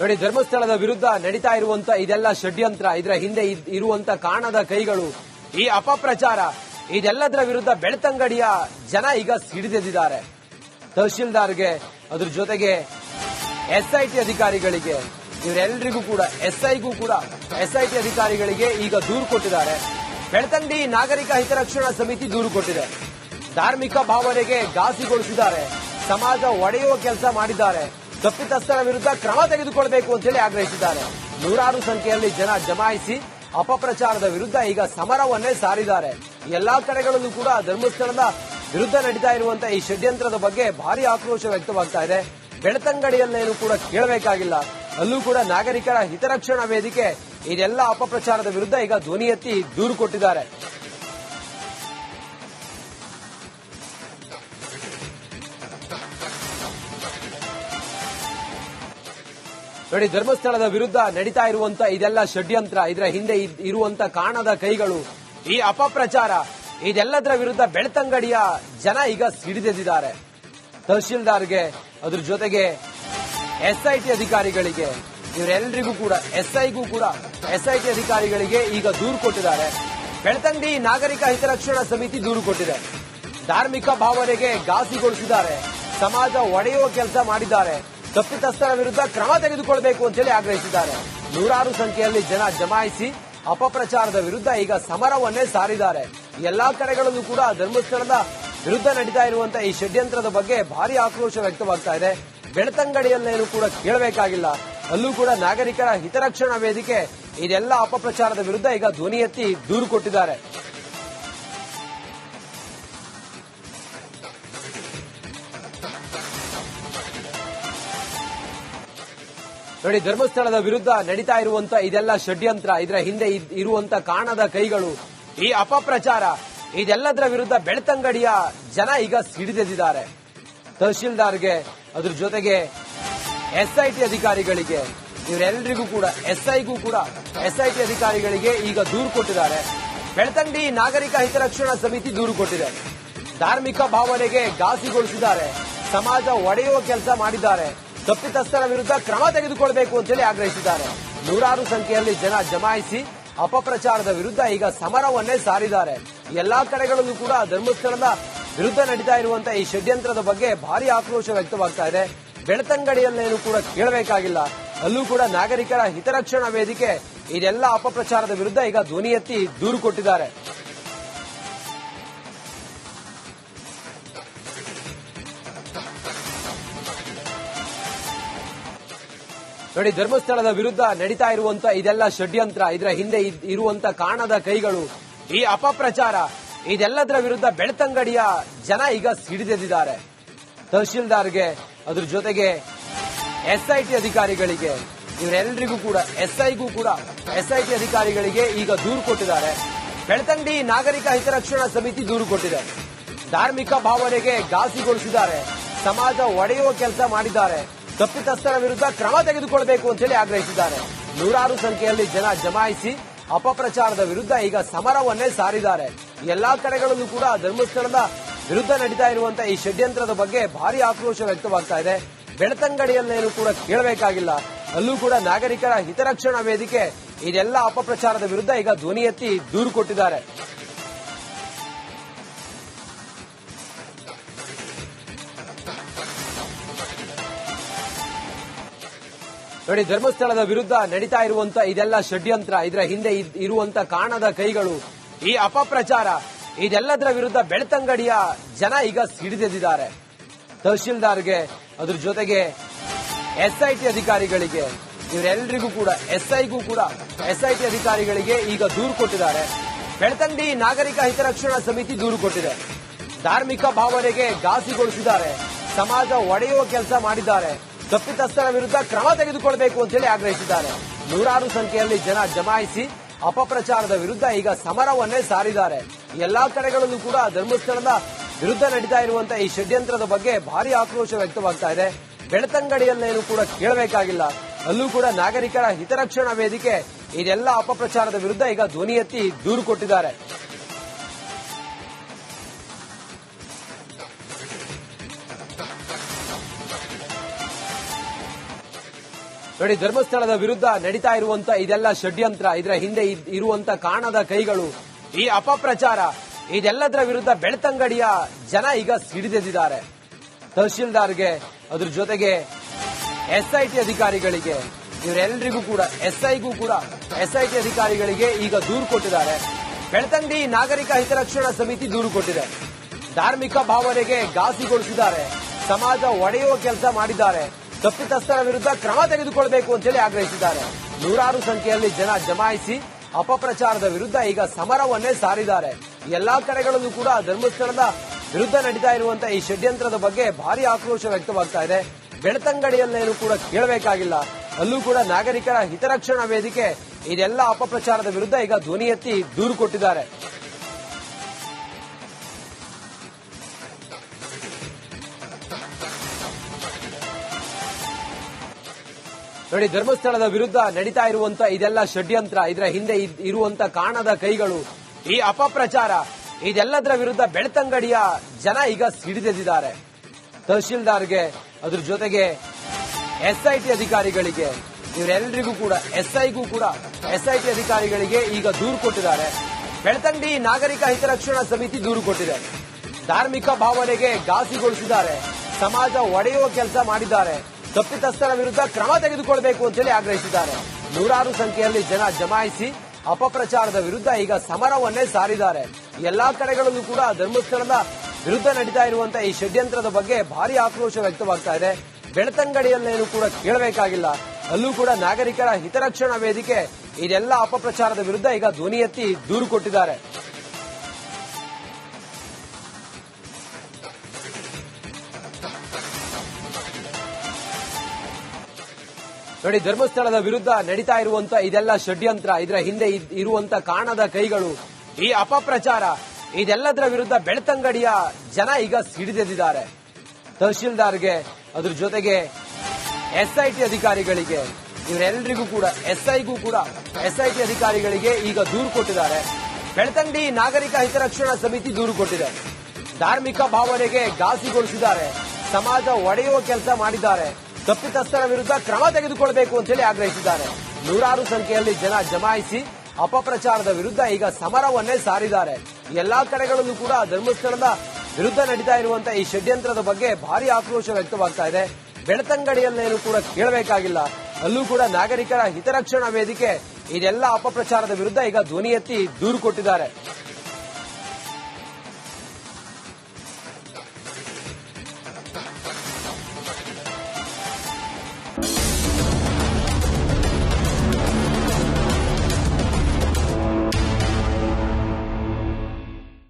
ನೋಡಿ, ಧರ್ಮಸ್ಥಳದ ವಿರುದ್ಧ ನಡೀತಾ ಇರುವಂತ ಇದೆಲ್ಲ ಷಡ್ಯಂತ್ರ, ಇದರ ಹಿಂದೆ ಇರುವಂತ ಕಾಣದ ಕೈಗಳು, ಈ ಅಪಪ್ರಚಾರ, ಇದೆಲ್ಲದರ ವಿರುದ್ಧ ಬೆಳ್ತಂಗಡಿಯ ಜನ ಈಗ ಸಿಡಿದೆದಿದ್ದಾರೆ ತಹಶೀಲ್ದಾರ್ಗೆ, ಅದ್ರ ಜೊತೆಗೆ ಎಸ್ಐಟಿ ಅಧಿಕಾರಿಗಳಿಗೆ ಇವರೆಲ್ಲರಿಗೂ ಕೂಡ, ಎಸ್ಐಗೂ ಕೂಡ ಎಸ್ಐಟಿ ಅಧಿಕಾರಿಗಳಿಗೆ ಈಗ ದೂರು ಕೊಟ್ಟಿದ್ದಾರೆ. ಬೆಳ್ತಂಗಡಿ ನಾಗರಿಕ ಹಿತರಕ್ಷಣಾ ಸಮಿತಿ ದೂರು ಕೊಟ್ಟಿದೆ. ಧಾರ್ಮಿಕ ಭಾವನೆಗೆ ಘಾಸಿಗೊಳಿಸಿದ್ದಾರೆ. ಸಮಾಜ ಒಡೆಯುವ ಕೆಲಸ ಮಾಡಿದ್ದಾರೆ. ತಪ್ಪಿತಸ್ಥರ ವಿರುದ್ಧ ಕ್ರಮ ತೆಗೆದುಕೊಳ್ಳಬೇಕು ಅಂತೇಳಿ ಆಗ್ರಹಿಸಿದ್ದಾರೆ. ನೂರಾರು ಸಂಖ್ಯೆಯಲ್ಲಿ ಜನ ಜಮಾಯಿಸಿ ಅಪಪ್ರಚಾರದ ವಿರುದ್ಧ ಈಗ ಸಮರವನ್ನೇ ಸಾರಿದ್ದಾರೆ. ಎಲ್ಲಾ ಕಡೆಗಳಲ್ಲೂ ಕೂಡ ಧರ್ಮಸ್ಥಳದ ವಿರುದ್ಧ ನಡೀತಾ ಇರುವಂತಹ ಈ ಷಡ್ಯಂತ್ರದ ಬಗ್ಗೆ ಭಾರಿ ಆಕ್ರೋಶ ವ್ಯಕ್ತವಾಗ್ತಾ ಇದೆ. ಬೆಳತಂಗಡಿಯಲ್ಲೇನು ಕೂಡ ಕೇಳಬೇಕಾಗಿಲ್ಲ. ಅಲ್ಲೂ ಕೂಡ ನಾಗರಿಕರ ಹಿತರಕ್ಷಣಾ ವೇದಿಕೆ, ಇದೆಲ್ಲ ಅಪಪ್ರಚಾರದ ವಿರುದ್ಧ ಈಗ ಧ್ವನಿ ಎತ್ತಿ ದೂರು ಕೊಟ್ಟಿದ್ದಾರೆ. ನೋಡಿ, ಧರ್ಮಸ್ಥಳದ ವಿರುದ್ಧ ನಡೀತಾ ಇರುವಂತ ಇದೆಲ್ಲ ಷಡ್ಯಂತ್ರ, ಇದರ ಹಿಂದೆ ಇರುವಂತ ಕಾಣದ ಕೈಗಳು, ಈ ಅಪಪ್ರಚಾರ, ಇದೆಲ್ಲದರ ವಿರುದ್ಧ ಬೆಳ್ತಂಗಡಿಯ ಜನ ಈಗ ಸಿಡಿದೆದ್ದಿದ್ದಾರೆ. ತಹಶೀಲ್ದಾರ್ಗೆ, ಅದ್ರ ಜೊತೆಗೆ ಎಸ್ಐಟಿ ಅಧಿಕಾರಿಗಳಿಗೆ ಇವರೆಲ್ಲರಿಗೂ ಕೂಡ, ಎಸ್ಐಗೂ ಕೂಡ ಎಸ್ಐಟಿ ಅಧಿಕಾರಿಗಳಿಗೆ ಈಗ ದೂರು ಕೊಟ್ಟಿದ್ದಾರೆ. ಬೆಳ್ತಂಗಡಿ ನಾಗರಿಕ ಹಿತರಕ್ಷಣಾ ಸಮಿತಿ ದೂರು ಕೊಟ್ಟಿದೆ. ಧಾರ್ಮಿಕ ಭಾವನೆಗೆ ಘಾಸಿಗೊಳಿಸಿದ್ದಾರೆ. ಸಮಾಜ ಒಡೆಯುವ ಕೆಲಸ ಮಾಡಿದ್ದಾರೆ. ತಪ್ಪಿತಸ್ಥರ ವಿರುದ್ಧ ಕ್ರಮ ತೆಗೆದುಕೊಳ್ಳಬೇಕು ಅಂತೇಳಿ ಆಗ್ರಹಿಸಿದ್ದಾರೆ. ನೂರಾರು ಸಂಖ್ಯೆಯಲ್ಲಿ ಜನ ಜಮಾಯಿಸಿ ಅಪಪ್ರಚಾರದ ವಿರುದ್ಧ ಈಗ ಸಮರವನ್ನೇ ಸಾರಿದ್ದಾರೆ. ಎಲ್ಲಾ ಕಡೆಗಳಲ್ಲೂ ಕೂಡ ಧರ್ಮಸ್ಥಳದ ವಿರುದ್ಧ ನಡೀತಾ ಇರುವಂತಹ ಈ ಷಡ್ಯಂತ್ರದ ಬಗ್ಗೆ ಭಾರಿ ಆಕ್ರೋಶ ವ್ಯಕ್ತವಾಗ್ತಾ ಇದೆ. ಬೆಳತಂಗಡಿಯಲ್ಲೇನು ಕೂಡ ಕೇಳಬೇಕಾಗಿಲ್ಲ. ಅಲ್ಲೂ ಕೂಡ ನಾಗರಿಕರ ಹಿತರಕ್ಷಣಾ ವೇದಿಕೆ, ಇದೆಲ್ಲ ಅಪಪ್ರಚಾರದ ವಿರುದ್ಧ ಈಗ ಧ್ವನಿ ಎತ್ತಿ ದೂರು ಕೊಟ್ಟಿದ್ದಾರೆ. ನೋಡಿ, ಧರ್ಮಸ್ಥಳದ ವಿರುದ್ಧ ನಡೀತಾ ಇರುವಂತ ಇದೆಲ್ಲ ಷಡ್ಯಂತ್ರ, ಇದರ ಹಿಂದೆ ಇರುವಂತ ಕಾಣದ ಕೈಗಳು, ಈ ಅಪಪ್ರಚಾರ, ಇದೆಲ್ಲದರ ವಿರುದ್ಧ ಬೆಳ್ತಂಗಡಿಯ ಜನ ಈಗ ಸಿಡಿದೆದ್ದಿದ್ದಾರೆ. ತಹಶೀಲ್ದಾರ್ಗೆ, ಅದ್ರ ಜೊತೆಗೆ ಎಸ್ಐಟಿ ಅಧಿಕಾರಿಗಳಿಗೆ ಇವರೆಲ್ಲರಿಗೂ ಕೂಡ, ಎಸ್ಐಗೂ ಕೂಡ ಎಸ್ಐಟಿ ಅಧಿಕಾರಿಗಳಿಗೆ ಈಗ ದೂರು ಕೊಟ್ಟಿದ್ದಾರೆ. ಬೆಳ್ತಂಗಡಿ ನಾಗರಿಕ ಹಿತರಕ್ಷಣಾ ಸಮಿತಿ ದೂರು ಕೊಟ್ಟಿದೆ. ಧಾರ್ಮಿಕ ಭಾವನೆಗೆ ಘಾಸಿಗೊಳಿಸಿದ್ದಾರೆ. ಸಮಾಜ ಒಡೆಯುವ ಕೆಲಸ ಮಾಡಿದ್ದಾರೆ. ತಪ್ಪಿತಸ್ಥರ ವಿರುದ್ಧ ಕ್ರಮ ತೆಗೆದುಕೊಳ್ಳಬೇಕು ಅಂತೇಳಿ ಆಗ್ರಹಿಸಿದ್ದಾರೆ. ನೂರಾರು ಸಂಖ್ಯೆಯಲ್ಲಿ ಜನ ಜಮಾಯಿಸಿ ಅಪಪ್ರಚಾರದ ವಿರುದ್ಧ ಈಗ ಸಮರವನ್ನೇ ಸಾರಿದ್ದಾರೆ. ಎಲ್ಲಾ ಕಡೆಗಳಲ್ಲೂ ಕೂಡ ಧರ್ಮಸ್ಥಳದ ವಿರುದ್ಧ ನಡೀತಾ ಇರುವಂತಹ ಈ ಷಡ್ಯಂತ್ರದ ಬಗ್ಗೆ ಭಾರಿ ಆಕ್ರೋಶ ವ್ಯಕ್ತವಾಗ್ತಾ ಇದೆ. ಬೆಳತಂಗಡಿಯಲ್ಲೇನು ಕೂಡ ಕೇಳಬೇಕಾಗಿಲ್ಲ. ಅಲ್ಲೂ ಕೂಡ ನಾಗರಿಕರ ಹಿತರಕ್ಷಣಾ ವೇದಿಕೆ, ಇದೆಲ್ಲ ಅಪಪ್ರಚಾರದ ವಿರುದ್ಧ ಈಗ ಧ್ವನಿ ಎತ್ತಿ ದೂರು ಕೊಟ್ಟಿದ್ದಾರೆ. ನೋಡಿ, ಧರ್ಮಸ್ಥಳದ ವಿರುದ್ಧ ನಡೀತಾ ಇರುವಂತ ಇದೆಲ್ಲ ಷಡ್ಯಂತ್ರ, ಇದರ ಹಿಂದೆ ಇರುವಂತ ಕಾಣದ ಕೈಗಳು, ಈ ಅಪಪ್ರಚಾರ, ಇದೆಲ್ಲದರ ವಿರುದ್ಧ ಬೆಳ್ತಂಗಡಿಯ ಜನ ಈಗ ಸಿಡಿದೆದ್ದಿದ್ದಾರೆ. ತಹಶೀಲ್ದಾರ್ಗೆ, ಅದ್ರ ಜೊತೆಗೆ ಎಸ್ಐಟಿ ಅಧಿಕಾರಿಗಳಿಗೆ ಇವರೆಲ್ಲರಿಗೂ ಕೂಡ, ಎಸ್ಐಗೂ ಕೂಡ ಎಸ್ಐಟಿ ಅಧಿಕಾರಿಗಳಿಗೆ ಈಗ ದೂರು ಕೊಟ್ಟಿದ್ದಾರೆ. ಬೆಳ್ತಂಗಡಿ ನಾಗರಿಕ ಹಿತರಕ್ಷಣಾ ಸಮಿತಿ ದೂರು ಕೊಟ್ಟಿದೆ. ಧಾರ್ಮಿಕ ಭಾವನೆಗೆ ಘಾಸಿಗೊಳಿಸಿದ್ದಾರೆ. ಸಮಾಜ ಒಡೆಯುವ ಕೆಲಸ ಮಾಡಿದ್ದಾರೆ. ತಪ್ಪಿತಸ್ಥರ ವಿರುದ್ಧ ಕ್ರಮ ತೆಗೆದುಕೊಳ್ಳಬೇಕು ಅಂತ ಹೇಳಿ ಆಗ್ರಹಿಸಿದ್ದಾರೆ. ನೂರಾರು ಸಂಖ್ಯೆಯಲ್ಲಿ ಜನ ಜಮಾಯಿಸಿ ಅಪಪ್ರಚಾರದ ವಿರುದ್ಧ ಈಗ ಸಮರವನ್ನೇ ಸಾರಿದ್ದಾರೆ. ಎಲ್ಲಾ ಕಡೆಗಳಲ್ಲೂ ಕೂಡ ಧರ್ಮಸ್ಥಳದ ವಿರುದ್ಧ ನಡೀತಾ ಇರುವಂತಹ ಈ ಷಡ್ಯಂತ್ರದ ಬಗ್ಗೆ ಭಾರಿ ಆಕ್ರೋಶ ವ್ಯಕ್ತವಾಗ್ತಾ ಇದೆ. ಬೆಳತಂಗಡಿಯಲ್ಲೇನು ಕೂಡ ಕೇಳಬೇಕಾಗಿಲ್ಲ. ಅಲ್ಲೂ ಕೂಡ ನಾಗರಿಕರ ಹಿತರಕ್ಷಣಾ ವೇದಿಕೆ ಇದೆಲ್ಲ ಅಪಪ್ರಚಾರದ ವಿರುದ್ಧ ಈಗ ಧ್ವನಿ ಎತ್ತಿ ದೂರು ಕೊಟ್ಟಿದ್ದಾರೆ. ನೋಡಿ, ಧರ್ಮಸ್ಥಳದ ವಿರುದ್ಧ ನಡೀತಾ ಇರುವಂತ ಇದೆಲ್ಲ ಷಡ್ಯಂತ್ರ. ಇದರ ಹಿಂದೆ ಇರುವಂತ ಕಾಣದ ಕೈಗಳು. ಈ ಅಪಪ್ರಚಾರ, ಇದೆಲ್ಲದರ ವಿರುದ್ಧ ಬೆಳ್ತಂಗಡಿಯ ಜನ ಈಗ ಸಿಡಿದೆದಿದ್ದಾರೆ ತಹಶೀಲ್ದಾರ್ಗೆ, ಅದ್ರ ಜೊತೆಗೆ ಎಸ್ಐಟಿ ಅಧಿಕಾರಿಗಳಿಗೆ ಇವರೆಲ್ಲರಿಗೂ ಕೂಡ, ಎಸ್ಐಗೂ ಕೂಡ ಎಸ್ಐಟಿ ಅಧಿಕಾರಿಗಳಿಗೆ ಈಗ ದೂರು ಕೊಟ್ಟಿದ್ದಾರೆ. ಬೆಳ್ತಂಗಡಿ ನಾಗರಿಕ ಹಿತರಕ್ಷಣಾ ಸಮಿತಿ ದೂರು ಕೊಟ್ಟಿದೆ. ಧಾರ್ಮಿಕ ಭಾವನೆಗೆ ಘಾಸಿಗೊಳಿಸಿದ್ದಾರೆ. ಸಮಾಜ ಒಡೆಯುವ ಕೆಲಸ ಮಾಡಿದ್ದಾರೆ. ತಪ್ಪಿತಸ್ಥರ ವಿರುದ್ಧ ಕ್ರಮ ತೆಗೆದುಕೊಳ್ಳಬೇಕು ಅಂತೇಳಿ ಆಗ್ರಹಿಸಿದ್ದಾರೆ. ನೂರಾರು ಸಂಖ್ಯೆಯಲ್ಲಿ ಜನ ಜಮಾಯಿಸಿ ಅಪಪ್ರಚಾರದ ವಿರುದ್ಧ ಈಗ ಸಮರವನ್ನೇ ಸಾರಿದ್ದಾರೆ. ಎಲ್ಲಾ ಕಡೆಗಳಲ್ಲೂ ಕೂಡ ಧರ್ಮಸ್ಥಳದ ವಿರುದ್ಧ ನಡೀತಾ ಇರುವಂತಹ ಈ ಷಡ್ಯಂತ್ರದ ಬಗ್ಗೆ ಭಾರಿ ಆಕ್ರೋಶ ವ್ಯಕ್ತವಾಗ್ತಾ ಇದೆ. ಬೆಳ್ತಂಗಡಿಯಲ್ಲೇನು ಕೂಡ ಕೇಳಬೇಕಾಗಿಲ್ಲ. ಅಲ್ಲೂ ಕೂಡ ನಾಗರಿಕರ ಹಿತರಕ್ಷಣಾ ವೇದಿಕೆ ಇದೆಲ್ಲ ಅಪಪ್ರಚಾರದ ವಿರುದ್ಧ ಈಗ ಧ್ವನಿ ಎತ್ತಿ ದೂರು ಕೊಟ್ಟಿದ್ದಾರೆ. ನೋಡಿ, ಧರ್ಮಸ್ಥಳದ ವಿರುದ್ಧ ನಡೀತಾ ಇರುವಂತ ಇದೆಲ್ಲ ಷಡ್ಯಂತ್ರ, ಇದರ ಹಿಂದೆ ಇರುವಂತ ಕಾಣದ ಕೈಗಳು, ಈ ಅಪಪ್ರಚಾರ, ಇದೆಲ್ಲದರ ವಿರುದ್ಧ ಬೆಳ್ತಂಗಡಿಯ ಜನ ಈಗ ಸಿಡಿದೆದ್ದಿದ್ದಾರೆ. ತಹಶೀಲ್ದಾರ್ಗೆ, ಅದ್ರ ಜೊತೆಗೆ ಎಸ್ಐಟಿ ಅಧಿಕಾರಿಗಳಿಗೆ ಇವರೆಲ್ಲರಿಗೂ ಕೂಡ, ಎಸ್ಐಗೂ ಕೂಡ ಎಸ್ಐಟಿ ಅಧಿಕಾರಿಗಳಿಗೆ ಈಗ ದೂರು ಕೊಟ್ಟಿದ್ದಾರೆ. ಬೆಳ್ತಂಗಡಿ ನಾಗರಿಕ ಹಿತರಕ್ಷಣಾ ಸಮಿತಿ ದೂರು ಕೊಟ್ಟಿದೆ. ಧಾರ್ಮಿಕ ಭಾವನೆಗೆ ಘಾಸಿಗೊಳಿಸಿದ್ದಾರೆ. ಸಮಾಜ ಒಡೆಯುವ ಕೆಲಸ ಮಾಡಿದ್ದಾರೆ. ತಪ್ಪಿತಸ್ಥರ ವಿರುದ್ಧ ಕ್ರಮ ತೆಗೆದುಕೊಳ್ಳಬೇಕು ಅಂತೇಳಿ ಆಗ್ರಹಿಸಿದ್ದಾರೆ. ನೂರಾರು ಸಂಖ್ಯೆಯಲ್ಲಿ ಜನ ಜಮಾಯಿಸಿ ಅಪಪ್ರಚಾರದ ವಿರುದ್ಧ ಈಗ ಸಮರವನ್ನೇ ಸಾರಿದ್ದಾರೆ. ಎಲ್ಲಾ ಕಡೆಗಳಲ್ಲೂ ಕೂಡ ಧರ್ಮಸ್ಥಳದ ವಿರುದ್ಧ ನಡೀತಾ ಇರುವಂತಹ ಈ ಷಡ್ಯಂತ್ರದ ಬಗ್ಗೆ ಭಾರಿ ಆಕ್ರೋಶ ವ್ಯಕ್ತವಾಗ್ತಾ ಇದೆ. ಬೆಳ್ತಂಗಡಿಯಲ್ಲೇನು ಕೂಡ ಕೇಳಬೇಕಾಗಿಲ್ಲ. ಅಲ್ಲೂ ಕೂಡ ನಾಗರಿಕರ ಹಿತರಕ್ಷಣಾ ವೇದಿಕೆ, ಇದೆಲ್ಲ ಅಪಪ್ರಚಾರದ ವಿರುದ್ಧ ಈಗ ಧ್ವನಿ ಎತ್ತಿ ದೂರು ಕೊಟ್ಟಿದ್ದಾರೆ. ನೋಡಿ, ಧರ್ಮಸ್ಥಳದ ವಿರುದ್ಧ ನಡೀತಾ ಇರುವಂತ ಇದೆಲ್ಲ ಷಡ್ಯಂತ್ರ, ಇದರ ಹಿಂದೆ ಇರುವಂತ ಕಾಣದ ಕೈಗಳು, ಈ ಅಪಪ್ರಚಾರ, ಇದೆಲ್ಲದರ ವಿರುದ್ಧ ಬೆಳ್ತಂಗಡಿಯ ಜನ ಈಗ ಸಿಡಿದೆದಿದ್ದಾರೆ ತಹಶೀಲ್ದಾರ್ಗೆ, ಅದ್ರ ಜೊತೆಗೆ ಎಸ್ಐಟಿ ಅಧಿಕಾರಿಗಳಿಗೆ ಇವರೆಲ್ಲರಿಗೂ ಕೂಡ ಎಸ್ಐಗೂ ಕೂಡ ಎಸ್ಐಟಿ ಅಧಿಕಾರಿಗಳಿಗೆ ಈಗ ದೂರು ಕೊಟ್ಟಿದ್ದಾರೆ. ಬೆಳ್ತಂಗಡಿ ನಾಗರಿಕ ಹಿತರಕ್ಷಣಾ ಸಮಿತಿ ದೂರು ಕೊಟ್ಟಿದೆ. ಧಾರ್ಮಿಕ ಭಾವನೆಗೆ ಘಾಸಿಗೊಳಿಸಿದ್ದಾರೆ. ಸಮಾಜ ಒಡೆಯುವ ಕೆಲಸ ಮಾಡಿದ್ದಾರೆ. ತಪ್ಪಿತಸ್ಥರ ವಿರುದ್ಧ ಕ್ರಮ ತೆಗೆದುಕೊಳ್ಳಬೇಕು ಅಂತೇಳಿ ಆಗ್ರಹಿಸಿದ್ದಾರೆ. ನೂರಾರು ಸಂಖ್ಯೆಯಲ್ಲಿ ಜನ ಜಮಾಯಿಸಿ ಅಪಪ್ರಚಾರದ ವಿರುದ್ಧ ಈಗ ಸಮರವನ್ನೇ ಸಾರಿದ್ದಾರೆ. ಎಲ್ಲಾ ಕಡೆಗಳಲ್ಲೂ ಕೂಡ ಧರ್ಮಸ್ಥಳದ ವಿರುದ್ಧ ನಡೀತಾ ಇರುವಂತಹ ಈ ಷಡ್ಯಂತ್ರದ ಬಗ್ಗೆ ಭಾರಿ ಆಕ್ರೋಶ ವ್ಯಕ್ತವಾಗ್ತಾ ಇದೆ. ಬೆಳತಂಗಡಿಯಲ್ಲೇನು ಕೂಡ ಕೇಳಬೇಕಾಗಿಲ್ಲ. ಅಲ್ಲೂ ಕೂಡ ನಾಗರಿಕರ ಹಿತರಕ್ಷಣಾ ವೇದಿಕೆ, ಇದೆಲ್ಲ ಅಪಪ್ರಚಾರದ ವಿರುದ್ಧ ಈಗ ಧ್ವನಿ ಎತ್ತಿ ದೂರು ಕೊಟ್ಟಿದ್ದಾರೆ. ನೋಡಿ, ಧರ್ಮಸ್ಥಳದ ವಿರುದ್ಧ ನಡೀತಾ ಇರುವಂತ ಇದೆಲ್ಲ ಷಡ್ಯಂತ್ರ, ಇದರ ಹಿಂದೆ ಇರುವಂತ ಕಾಣದ ಕೈಗಳು, ಈ ಅಪಪ್ರಚಾರ, ಇದೆಲ್ಲದರ ವಿರುದ್ಧ ಬೆಳ್ತಂಗಡಿಯ ಜನ ಈಗ ಸಿಡಿದೆದ್ದಿದ್ದಾರೆ. ತಹಶೀಲ್ದಾರ್ಗೆ, ಅದ್ರ ಜೊತೆಗೆ ಎಸ್ಐಟಿ ಅಧಿಕಾರಿಗಳಿಗೆ ಇವರೆಲ್ಲರಿಗೂ ಕೂಡ, ಎಸ್ಐಗೂ ಕೂಡ ಎಸ್ಐಟಿ ಅಧಿಕಾರಿಗಳಿಗೆ ಈಗ ದೂರು ಕೊಟ್ಟಿದ್ದಾರೆ. ಬೆಳ್ತಂಗಡಿ ನಾಗರಿಕ ಹಿತರಕ್ಷಣಾ ಸಮಿತಿ ದೂರು ಕೊಟ್ಟಿದೆ. ಧಾರ್ಮಿಕ ಭಾವನೆಗೆ ಘಾಸಿಗೊಳಿಸಿದ್ದಾರೆ. ಸಮಾಜ ಒಡೆಯುವ ಕೆಲಸ ಮಾಡಿದ್ದಾರೆ. ತಪ್ಪಿತಸ್ಥರ ವಿರುದ್ಧ ಕ್ರಮ ತೆಗೆದುಕೊಳ್ಳಬೇಕು ಅಂತೇಳಿ ಆಗ್ರಹಿಸಿದ್ದಾರೆ. ನೂರಾರು ಸಂಖ್ಯೆಯಲ್ಲಿ ಜನ ಜಮಾಯಿಸಿ ಅಪಪ್ರಚಾರದ ವಿರುದ್ಧ ಈಗ ಸಮರವನ್ನೇ ಸಾರಿದ್ದಾರೆ. ಎಲ್ಲಾ ಕಡೆಗಳಲ್ಲೂ ಕೂಡ ಧರ್ಮಸ್ಥಳದ ವಿರುದ್ಧ ನಡೀತಾ ಇರುವಂತಹ ಈ ಷಡ್ಯಂತ್ರದ ಬಗ್ಗೆ ಭಾರಿ ಆಕ್ರೋಶ ವ್ಯಕ್ತವಾಗ್ತಾ ಇದೆ. ಬೆಳತಂಗಡಿಯಲ್ಲೇನು ಕೂಡ ಕೇಳಬೇಕಾಗಿಲ್ಲ. ಅಲ್ಲೂ ಕೂಡ ನಾಗರಿಕರ ಹಿತರಕ್ಷಣಾ ವೇದಿಕೆ, ಇದೆಲ್ಲ ಅಪಪ್ರಚಾರದ ವಿರುದ್ಧ ಈಗ ಧ್ವನಿ ಎತ್ತಿ ದೂರು ಕೊಟ್ಟಿದ್ದಾರೆ.